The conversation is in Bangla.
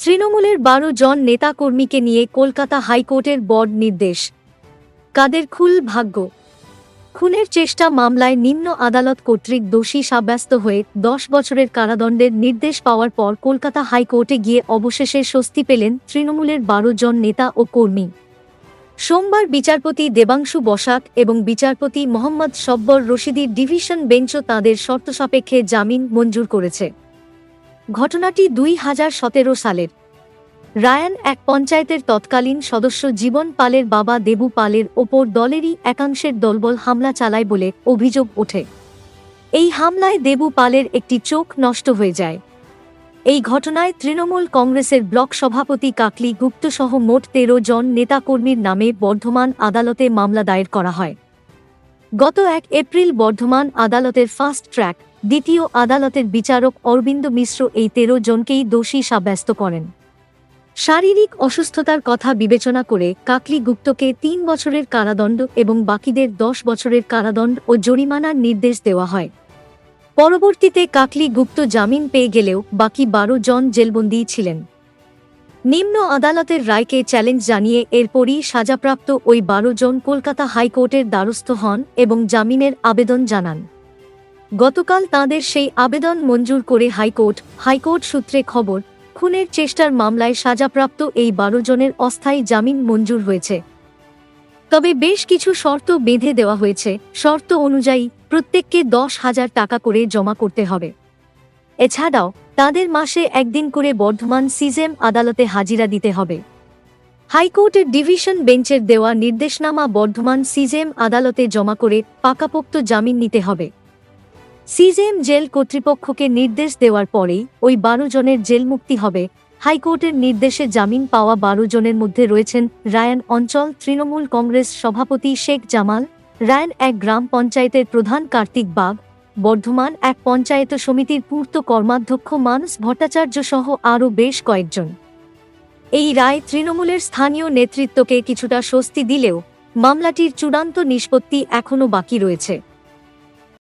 তৃণমূলের বারো জন নেতাকর্মীকে নিয়ে কলকাতা হাইকোর্টের বড় নির্দেশ। কাদের খুল ভাগ্য? খুনের চেষ্টা মামলায় নিম্ন আদালত কর্তৃক দোষী সাব্যস্ত হয়ে দশ বছরের কারাদণ্ডের নির্দেশ পাওয়ার পর কলকাতা হাইকোর্টে গিয়ে অবশেষে স্বস্তি পেলেন তৃণমূলের বারো জন নেতা ও কর্মী। সোমবার বিচারপতি দেবাংশু বসাক এবং বিচারপতি মোহাম্মদ সব্বর রশিদির ডিভিশন বেঞ্চও তাঁদের শর্ত সাপেক্ষে জামিন মঞ্জুর করেছে। ঘটনাটি দুই হাজার সতেরো সালের। রায়ান এক পঞ্চায়েতের তৎকালীন সদস্য জীবন পালের বাবা দেবু পালের ওপর দলেরই একাংশের দলবল হামলা চালায় বলে অভিযোগ ওঠে। এই হামলায় দেবু পালের একটি চোখ নষ্ট হয়ে যায়। এই ঘটনায় তৃণমূল কংগ্রেসের ব্লক সভাপতি কাকলি গুপ্তসহ মোট তেরো জন নেতাকর্মীর নামে বর্ধমান আদালতে মামলা দায়ের করা হয়। গত এক এপ্রিল বর্ধমান আদালতের ফাস্ট ট্র্যাক, দ্বিতীয় আদালতের বিচারক অরবিন্দ মিশ্র এই তেরো জনকেই দোষী সাব্যস্ত করেন। শারীরিক অসুস্থতার কথা বিবেচনা করে কাকলি গুপ্তকে তিন বছরের কারাদণ্ড এবং বাকিদের দশ বছরের কারাদণ্ড ও জরিমানার নির্দেশ দেওয়া হয়। পরবর্তীতে কাকলি গুপ্ত জামিন পেয়ে গেলেও বাকি বারো জন জেলবন্দী ছিলেন। নিম্ন আদালতের রায়কে চ্যালেঞ্জ জানিয়ে এরপরই সাজাপ্রাপ্ত ওই বারো জন কলকাতা হাইকোর্টের দ্বারস্থ হন এবং জামিনের আবেদন জানান। গতকাল তাঁদের সেই আবেদন মঞ্জুর করে হাইকোর্ট হাইকোর্ট সূত্রে খবর, খুনের চেষ্টার মামলায় সাজাপ্রাপ্ত এই বারো জনের অস্থায়ী জামিন মঞ্জুর হয়েছে। তবে বেশ কিছু শর্ত বেঁধে দেওয়া হয়েছে। শর্ত অনুযায়ী প্রত্যেককে দশ হাজার টাকা করে জমা করতে হবে। এছাড়াও, তাদের মাসে একদিন করে বর্ধমান সিজেম আদালতে হাজিরা দিতে হবে। হাইকোর্টের ডিভিশন বেঞ্চের দেওয়া নির্দেশনামা বর্ধমান সিজেম আদালতে জমা করে পাকাপোক্ত জামিন নিতে হবে। সিজেএম জেল কর্তৃপক্ষকে নির্দেশ দেওয়ার পরেই ওই বারো জনের জেল মুক্তি হবে। হাইকোর্টের নির্দেশে জামিন পাওয়া বারো জনের মধ্যে রয়েছেন রায়ান অঞ্চল, তৃণমূল কংগ্রেস সভাপতি শেখ জামাল, রায়ান এক গ্রাম পঞ্চায়েতের প্রধান কার্তিক বাগ বর্ধমান এক পঞ্চায়েত সমিতির পূর্ত কর্মাধ্যক্ষ মানস ভট্টাচার্য সহ আরও বেশ কয়েকজন। এই রায় তৃণমূলের স্থানীয় নেতৃত্বকে কিছুটা স্বস্তি দিলেও মামলাটির চূড়ান্ত নিষ্পত্তি এখনও বাকি রয়েছে।